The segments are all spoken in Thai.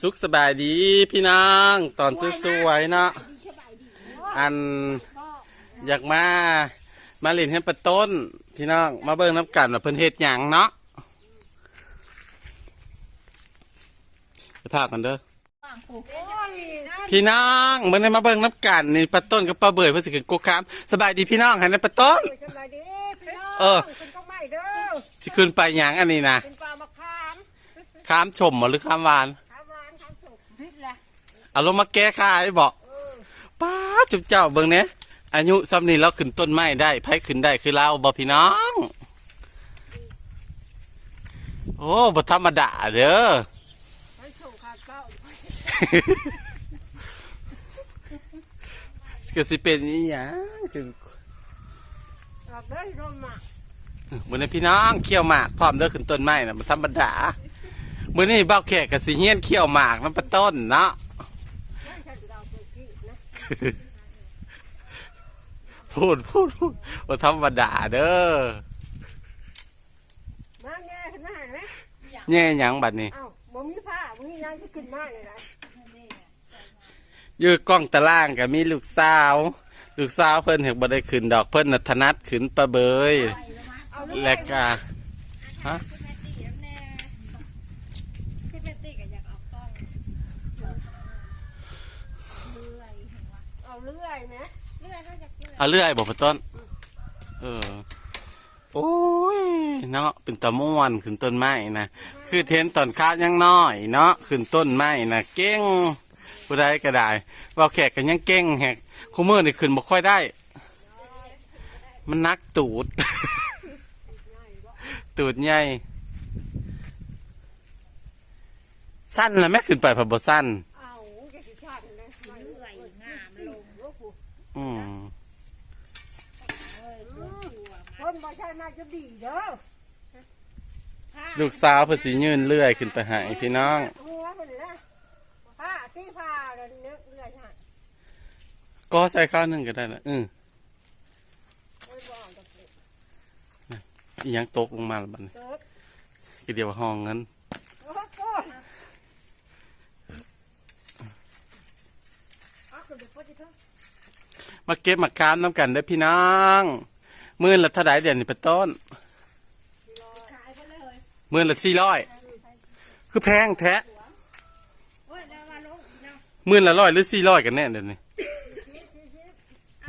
สุขสบายดีพี่น้องตอนสวยๆเนาะอันอยากมามาเล่นให้ประต้นพี่น้องมาเบิ่งน้ำกันว่าเพิ่นเฮ็ดหยังเนาะไปถามกันเด้อพี่น้องเมื่อนี้มาเบิ่งน้ำกันนี่ประต้นกับป้าเบยเพิ่นสิกินกุ๊กคามสบายดีพี่น้องให้นะประต้นสบายดีพี่น้องเออเป็นก็ไม่เด้อสิขึ้นไปหยังอันนี้นะเป็นปลามะขามคามชมบ่หรือคามหวานขามหวานขามสุกพิษแหละ เอาลงมาแก้ค่าให้บอกป้าจุ๊บเจ้าเบิ่งเนี้ยอายุซ้ำนี้เราขึ้นต้นไม้ได้ไผขึ้นได้คือเราบ่พี่น้อง โอ้บ่ธรรมดาเด้อให้สุกขาดเก้าก็สิเป็นอีหยังคือออกเลยร่มอะมื้อนี้พี่น้องเคี่ยวหมากพร้อมเด้อขึ้นต้นไม้น่ะบ่ธรรมดามื้อนี้เบ้าแขกก็สิเฮียนเคี่ยวหมากนำปะต้นเนาะ ไม่ใช่เราไปกี้นะ พูดพูดพูดบ่ธรรมดาเด้อมาแง่ขึ้นมาเห็นไหมแย่หยังบัดนี้เอ้าบ่มีผ้าบ่มียังที่ขึ้นมาเลยนะอยู่กล้องตารางก็มีลูกสาว ลูกสาวเพิ่นเห็นบ่ได้ขึ้นดอกเพิ่นน่ะถนัดขึ้นปลาเบย เอาเลยและก็ฮะ พี่เมตตี้ก็อยากออกกล้อง เอาเลื่อยนะ เลื่อย เขาจะเลื่อยเอาเรื่อยบอกพต้น เออ โอ้ย เนาะเป็นตะม่วนขึ้นต้นไม้นะคือเทนตอนข้าวยังน้อยเนาะขึ้นต้นไม้นะเก่งผู้ใดก็ได้เว่าแขกกันยังเก่งแฮกคู่มือนี่ขึ้นบ่ค่อยได้ มันนักตูด ตูดใหญ่สั้นแล้วแม่ขึ้นไปพอบ่สั้นเอาแกสิชาติเลยไม่ เลื่อยงามลง โอ้โห อืม คนบ่ใช่มาจะ ดีเด้อลูกสาวเพิ่นสิยืนเลื่อยขึ้นไปใหายพี่น้องหัวคนนะผ้าตีผ้าเลยเนื้อเลื่อยฮะก็ใส่ข้าวหนึ่งก็ได้ละอือโอ้ยบ่เอาดอกเล็กอีหยังตกลงมาแล้วบัดนี้เติบอีเดียวห้องเงินโอ้โหเอาขึ้นไปพอดีเถอะมาเก็บมากามน้ำกันเด้อพี่น้อง มื่นละเท่าไหร่เดี๋ยวนี้เป็นต้นเมื่นละสี่ร้อยคือแพงแท้เมื่นละร้อยหรือสี่ร้อยกันแน่เดี๋ยวนี้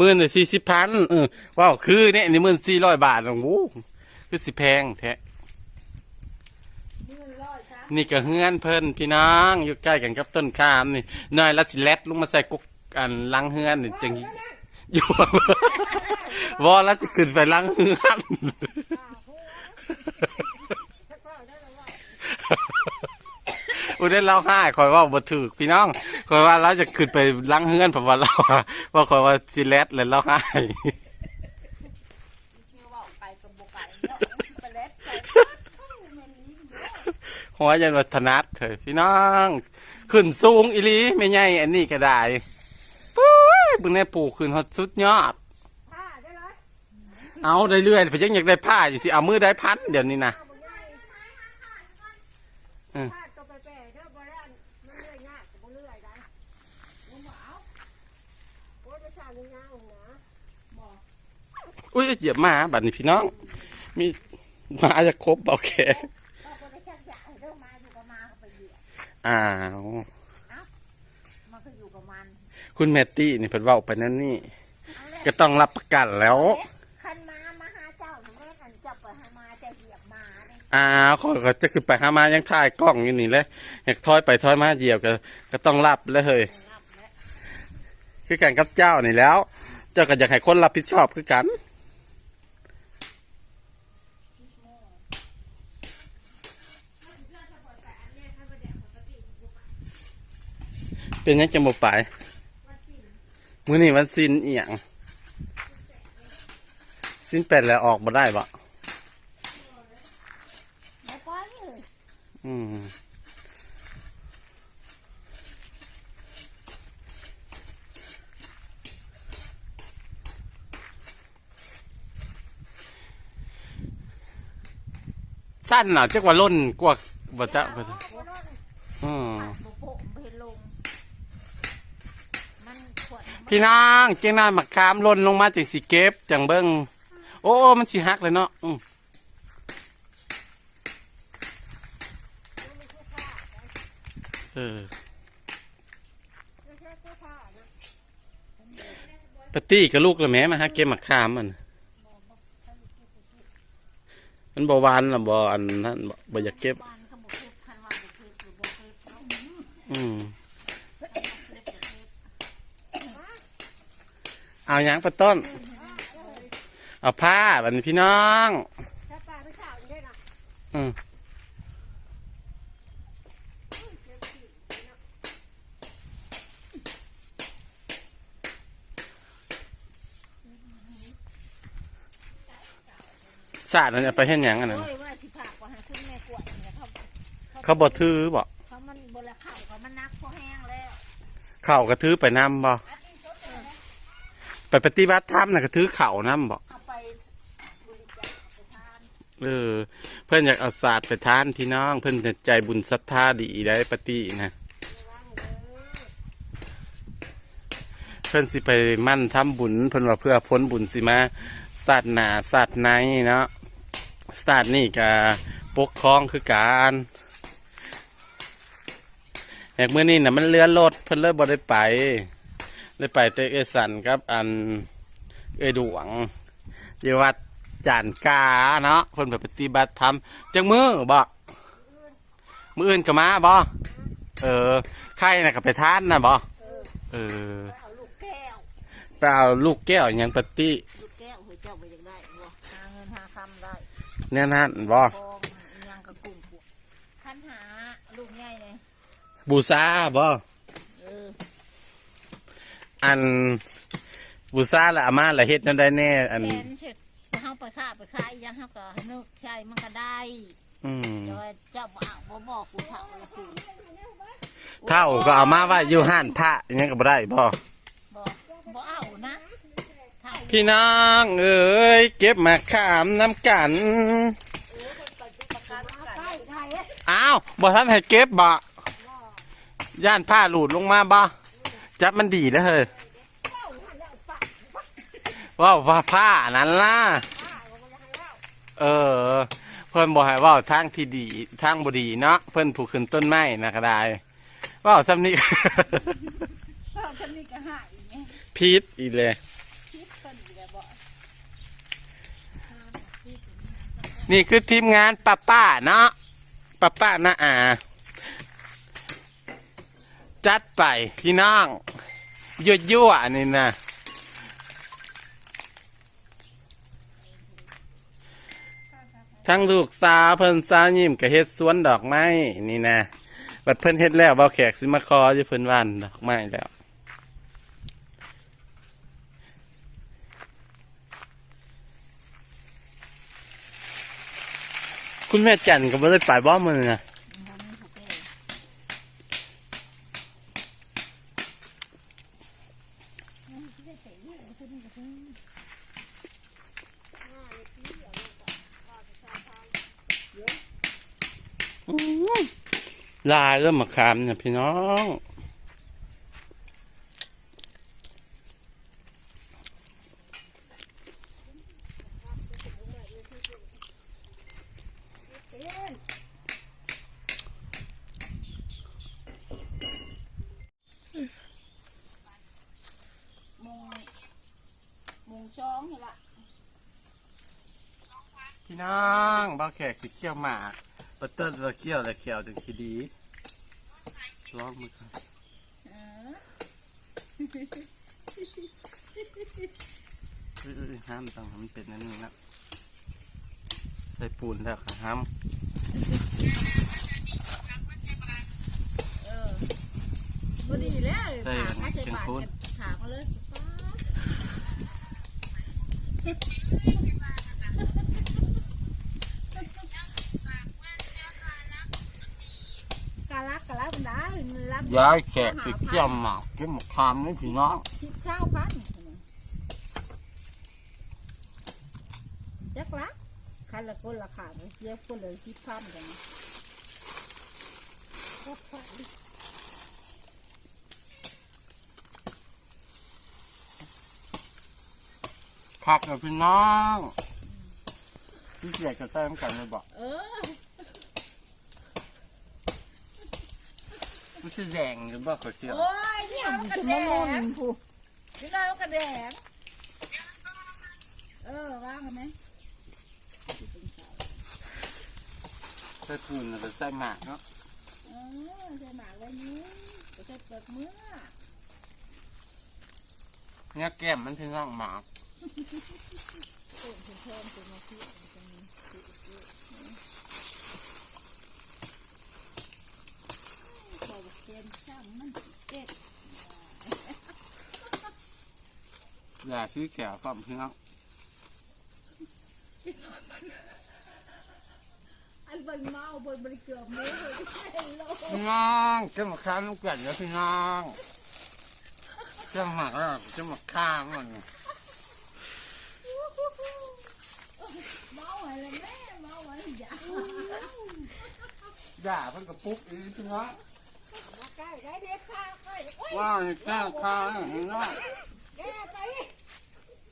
มื่นละสี่สิบพันเออว้าวคือเนี่ยนี่มื่นสี่ร้อยบาทโอ้โหคือสิแพงแท้นี่ก็เฮือนเพิ่นพี่น้องอยู่ใกล้กันกับต้นข้ามนี่น้อยละสิแลดลงมาใส่กุกอันลังเฮือนนี่จัง อยู่วอแล้วจะขึ้นไปล้างเฮือนอุได้เล่าห้าคอยว่าบ่ถือพี่น้องคอยว่าเราจะขึ้นไปล้างเฮือนผมว่าเราว่าคอยว่าซิเลตเลยเล่าห้าเที่ยว่าไปกับบุกไปเนาะไปเล็ดไปหัวยันวัฒนัดเถอะพี่น้อง ขึ้นสูงอีลีไม่ใหญ่อันนี้ก็ได้ บึงในปลูกขึ้นฮอดสุดยอด ผ้าได้เลย เอาได้เรื่อยๆเพยังอยากได้ผ้าอยู่สิ เอามือได้พันเดี๋ยวนี้นะ ผ้าตัวไปแปะเด้อบ่ได้อันมันเลื่อยยากบ่เลื่อยได้บ่เอาโอ้ยจะชาเนื้อยาวนะอุ้ยเหยียบหมาบัดนี้พี่น้อง มีหมาจะครบโอเคพอไปชักยาเรื่องมาอยู่กับมาไปเหยียบ อ้าว มันก็อยู่กับมัน คุณแมตตี้นี่เพิ่นเว้าไปนั่นนี่ ก็ต้องรับประกันแล้ว คันมามาหาเจ้าแม่กันจับไปหามาจะเหยียบมาเนี่ยอ้าวเขาก็จะขึ้นไปหามายังถ่ายกล้องอยู่นี่เลยอยากถอยไปถอยมาเหยียบก็ก็ต้องรับแล้วเฮ้ยคือกันกับเจ้านี่แล้ว เจ้าก็อยากให้คนรับผิดชอบคือกันเป็นยังจะบ่ไป มื้อนี้วันสิ้นเอียงสิ้นแปดแล้วออกมาได้ปะไม่ป้อนเลยอืมสั้นน่ะจักว่าล้นกว่าบ่จะบ่จะ อืม ขาดโบโปะไปลง มันขวดมัน พี่น้องเจ้าน้อยมักขามล่นลงมาจังสิเก็บจังเบิ่งโอ้มันสิหักเลยเนาะเออปตี้กับลูกละแม่มาหาเก็บมักขามมันมันบ่หวานละบ่อันนั้นบ่บ่อยากเก็บบ้านเขาบอกเก็บคันว่าบ่เก็บหรือบ่เก็บเนาะ อืม เก็บบ่เก็บ เอาหยังปะต้น เอาผ้าบัดนพี่น้องถ้าปลาไม่ข่าวอย่างนี้นะอืมสาดนั่นจะไปเห็นหยังอันนั้น โอ้ยว่าสิพากว่าหาคุณแม่กวดเนี่ยเขาเขาบ่ถือบ่เขามันบ่ละเข้าเขามันนักพอแห้งแล้ว เขาก็ถือไปนํบ่ ไปปฏิบัติธรรมน่ะก็ถือเข่านํบ่เอาไปบริจาคไปทานเออ เพิ่นอยากเอาศาสตร์ไปทานพี่น้อง เพิ่นจะใจบุญศรัทธาดีได้ปฏินะเพิ่นสิไปมั่นทำบุญเพิ่นว่าเพื่อพ้นบุญสิมาศาสตร์หนาศาสตร์ในเนาะศาสตร์นี่ก็ปกครองคือการแอกเมื่อนี้น่ะมันเลื่อนรถเพิ่นเลยบ่ได้ไป เลยไปแต่เอสันครับ อันเอดวงอยู่วัดจานกาเนาะเพิ่นไปปฏิบัติธรรมจังมือบ่มืออื่นก็มาบ่เออใครน่ะก็ไปทานน่ะบ่เออเอาลูกแก้วไปเอาลูกแก้วอหยังปฏิลูกแก้วเฮ้ยเจ้าไปอยากได้บ่หาเงินหาคำได้เนี่ยนั่นบ่ทองอิหยังกับกลุ่มพวกคันหาลูกใหญ่เลยบูซาบ่เออ อันบูซาละอามาละเฮ็ดนั่นได้แน่ อันแทนเช็ดเฮาไปค้าไปขายอิหยังเฮาก็นึกใช่มันก็ได้อืมแต่ว่าเจ้าบ่เอาบ่บอกกูเฒ่าละกูเท่าก็เอามาไว่าอยู่ห้านพระอหยังก็บ่ได้บ่บ่บ่เอานะเฒ่าพี่น้องเอ้ยเก็บมาขามน้ำกันใช่ไทยอ้าวบ่ทันให้เก็บบ่ย่านผ้าหลุดลงมาบ่ จับมันดีเด้อเฮ้ยว้าวว่าผ้านั่นล่ะ เออ เพิ่นบอกให้เว่าทางที่ดีทางบ่ดีเนาะเพิ่นผูกขึ้นต้นไม้นะก็ได้เว่าซ้ำนี้เพิ่นคนนี้ก็หายไงพีดอีเลยคิดเพิ่นอีกแล้วบ่นี่คือทีมงานป้าป้าเนาะป้าป้านะอา จัดไปพี่น้องยั่วยั่วนี่นะทั้งลูกสาวเพิ่นสาวยิ้มกับเฮ็ดสวนดอกไม้นี่นะบัดเพิ่นเฮ็ดแล้วเบาแขกสิมาคออยู่เพิ่นว่านดอกไม้แล้วคุณแม่จันก็บ่ได้ไปบ่มือนะ บ่มีผู้แก่ ลายเริ่มมาคามเนี่ยพี่น้องมุงมุงช่องนี่ล่ะพี่น้องบ่าวแขกสิเขี้ยวหมาก บัตเตอร์เราเขี้ยวแล้วเขี้ยวจังคิดีลองมือครับเออเอ้ยๆห้ามต้องให้มันเป็นนั่นนี่นะใส่ปูนแล้วค่ะห้ามเออบ่ดีแล้วใส่ถามมาใส่เชียงบาทปูนถามมาเลยกะลักกะลักมันได้มันรับ ย้ายแขกสิเขี้ยวหมากกินหมกคามนี่พี่น้องชิบเช้าพันจักละคันละคนละขาดเยอะคนเลยชิบพันกันผักกับพี่น้องพี่เสียกับแซมกันเลยบอกเออ ไม่ใช่แดงหรือบอกเขาเชียวโอ้ยนี่เอากระแดงผู้นี่เอากระแดงเออว่างกันไหมใส่ปูนหรือใส่หมากเนาะเออใส่หมากไว้นี้ก็ใส่เปลือกเมื่อเนี่ยแก้มมันพี่น้องหมากต้นเพิ่มเป็นมาเที่ยวจะมีขอ เต็มช่างมันเจ็บอย่าซื้อแก้วความพี่น้องอันบนเมาบนบริเกือบมือเลยเห็นโลพี่น้องเจ้ามาข้ามน้ำกลั่นแล้วพี่น้องเจ้าหมักแล้วเจ้ามาข้ามมันเมาอะไรแม่เมาอะไรอย่าด่าเพิ่นกับปุ๊กอีพี่น้อง มาใกล้ได้เด็กข้าวใกล้โอ้ยว่าให้แก้ข้าวพี่น้องแกไป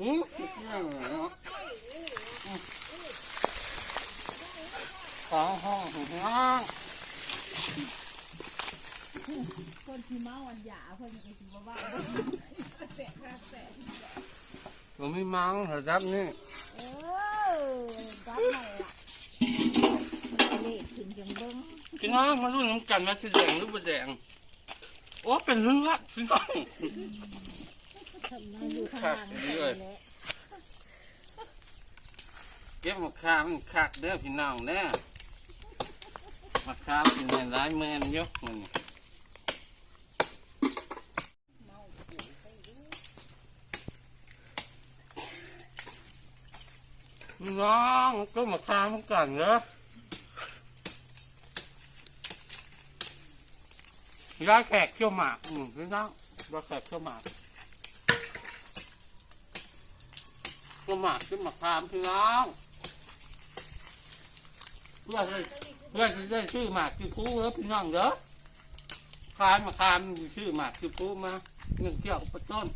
หืมเนี่ยเนาะขอห้องพี่น้องคนที่เมาอันหยาเพิ่นก็สิบ่ว่าแตะค่ะแตะผมไม่มังเหรอครับนี่เออรับหน่อยล่ะเลขถึงจังเบิ่ง พี่น้องมาลุ้นน้ำกันว่าสีแดงหรือบ่แดงโอ้เป็นเลือดพี่น้องทำมาอยู่ข้างล่างนี่แหละเก็บมะขามคักเด้อพี่น้องเด้อมะขามเป็นในร้ายแมนยกมันน้องก็มะขามกันเนอะ ยาแขกเขี้ยวหมากอืมพี่น้องยาแขกเขี้ยวหมากเขี้ยวหมากขึ้นมะขามพี่น้องเพื่อจะเพื่อจะได้ชื่อหมากคือผู้แล้วพี่น้องเด้อคานมาคานชื่อหมากคือผู้มาเงินเกี่ยวกับต้น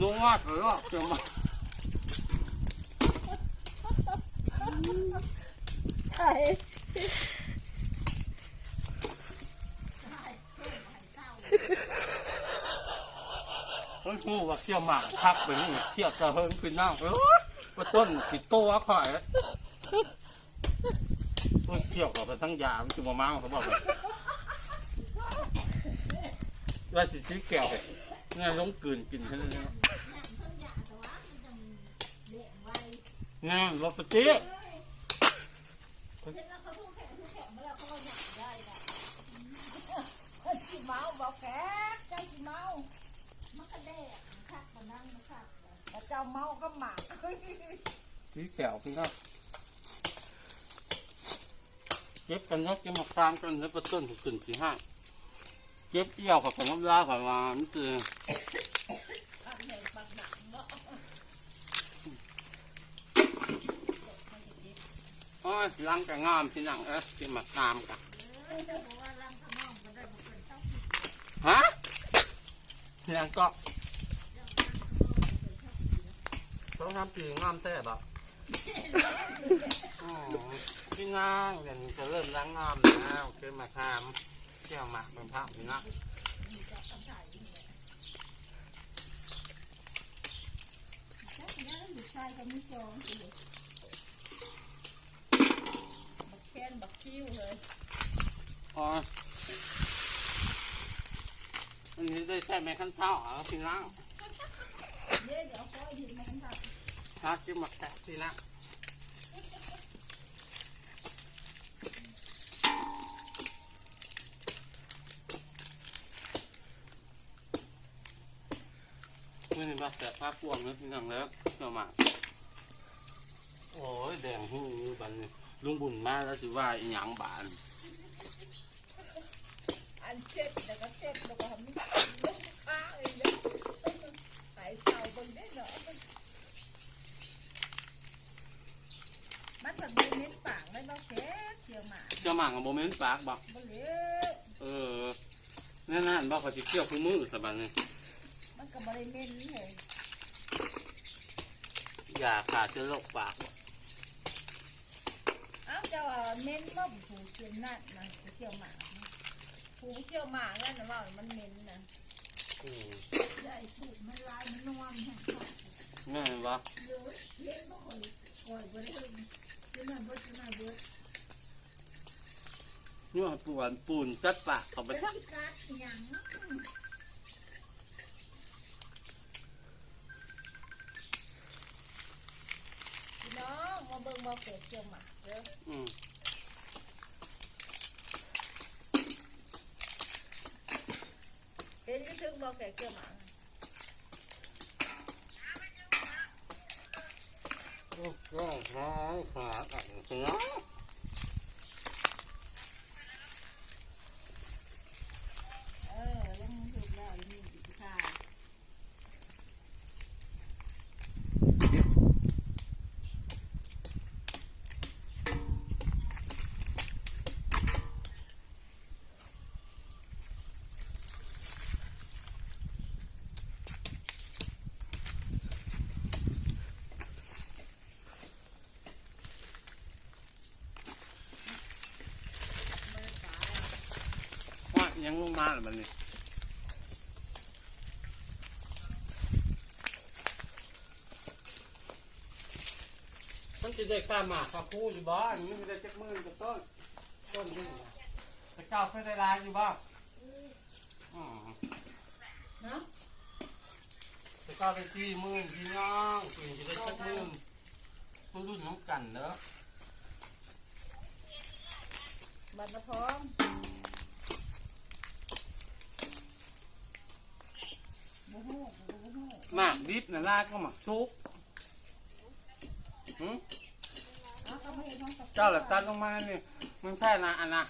นัวเลยอะเจ้ามาใช่ หู้ว่าเกี่ยวหมากคักไปนี่เกี่ยวกระเฮิงพี่น้องเออว่าต้นติดโต้ข่อยมันเกี่ยวกับไปทั้งยามนจะมาเมาเขาบอกเลยว่าสิซื้อแก้วไปเนี่ยลงกลืนกินแค่นั้นเองเนี่ยรถปฏิสิเมาบอกแกเจ้าสิเมา แดกคักมานั่งมาคักแล้วเจ้าเมาก็หมากสีแขวพี่น้องเก็บกันนะเก็บมาตามกันแล้วก็ต้นถึงขึ้นสี่ห้าเก็บเกี่ยวกับของน้ำลาของมานี่คือโอ้ยล้างกับงามพี่น้องเอ้ยที่มาตามกันฮะยังก็ ต้องทำปีงามแท้บอ๋อพี่นางเดี๋ยวนี้จะเริ่มล้างน้ำแล้วเกินมาทำเที่ยวมาเป็นภาพพี่นะบักแค้นบักคิ้วเลยอ๋ออันนี้ได้ใช่ไหมขั้นเท้าเหรอพี่นางเดี๋ยวเดี๋ยว ฮะกินหมักแตะพี่นางมื่อนี้มาแตะภาพวงแล้วพี่นางแล้วเที่ยวหมากโอ้ยแดงหูบันลุงบุญมาแล้วสิว่าอีหยังบานเช็ดแล้วก็เช็ดแล้วก็ทำนี่ลูกค้าเลยเนี่ยใส่เตาบนได้เนาะมันแบบมีเน้นปากเลยเนาะแก เจ้าหมากกับโมเมนต์ปากบอกบ่เหลือเออนั่นนั่นบอกเขาจะเกี่ยวคือมือสบายนี่มันก็บ่ได้เน้นเลยอย่าขาดจะโรคปากบ่อ้าวเจ้าว่าเน้นว่าผู้เกี่ยวนั่นนะผู้เกี่ยวหมาผู้เกี่ยวหมานั่นน่ะว่ามันเน้นนะอืมได้ถูกมันลายมันนวมแห้งแม่นบ่เยอะเล่นบ่ค่อยค่อยบ่ได้เบิ่งจะนั่นบ่จะนั่นเบิด นี่ว่าปูนปูนจัดปากเขาไปไปทักที่กัดหยังพี่น้องมาเบิ่งบ่เกิดเกี่ยวหมาเด้ออืมเห็นก็ถึงบ่เกิดเกี่ยวหมาโอ้ก็ขาขาอะเนาะ เออยังถูกแล้วยังมีอีกค่ะ ว่า ยังลงมาแล้วมันนี่มันจะได้ข้าหมากข้าคู่อยู่บ้านมันจะได้จักมือกับต้นต้นนี่นะแต่เก้าเคยได้ลายอยู่บ้านอืมเนาะแต่เก้าได้สี่หมื่นพี่น้องปีนจะได้จักมือมันรุ่นน้ำกันเด้อบัตรพร้อมบ่ฮู้บ่ฮู้ หมากดิบนะลากก็หมักชุกหืมเอาก็ไม่เห็นน้องกับเจ้าหลับตันลงมานี่มันแค่นะอันนะ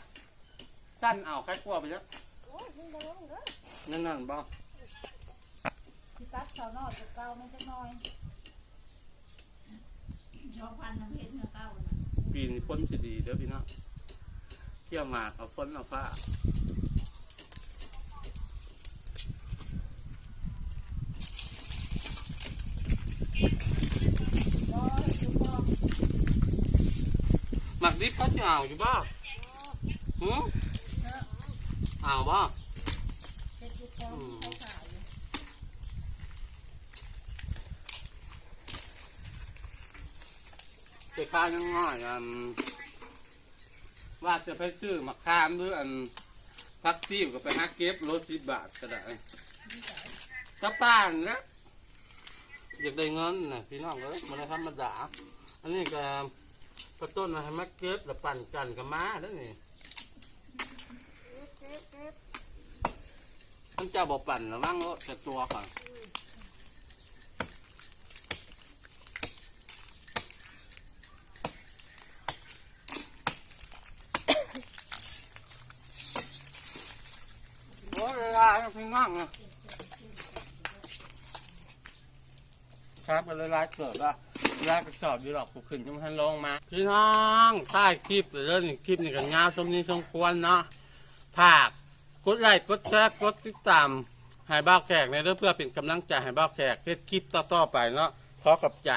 สั้นเอาใครกลัวไปแล้วโอ้ยมึงบ่ลงเด้อนั่นนั่นบ่ที่ตัดเสาน้อยกับเก่ามันจะน้อยชอบพันน้ำเพชรเก่าน่ะปีนี้พ้นจะดีเด้อพี่น้องเที่ยวหมากเอาฝนเอาฟ้า ร้อยอยู่บ่ หมักดิบเขาจะเอาอยู่บ่หืมเนาะเอาบ่เจ็ดสิบสองเขาขายอยู่ไปค้ายังง่อยอันว่าจะไปซื้อมะขามหรืออันพักติ้วก็ไปหาเก็บรถสิบบาทก็ได้กระป้านนะอยากได้เงินนะพี่น้องเอ้ยมันธรรมดา อันนี้ก็กระต้นนะให้มาเก็บแล้วปั่นกันกับม้าแล้วนี่ท่านเจ้าบอกปั่นระวังรถจะตัวก่อนโอ้ยลาพี่น้องนะ ครับก็เลยไล่เกิดว่าแรกก็สอบอยู่หรอกกูขึ้นจังทันลงมาพี่น้องถ่ายคลิปเดี๋ยวนี้คลิปนี่กันงาวสมนี้สมควรเนาะภาคกดไลค์กดแชร์กดติดตามหายบ้าแขกในเรื่องเพื่อเป็นกำลังใจให้บ้าแขกเพื่อคลิปต่อๆไปเนาะขอกับใจ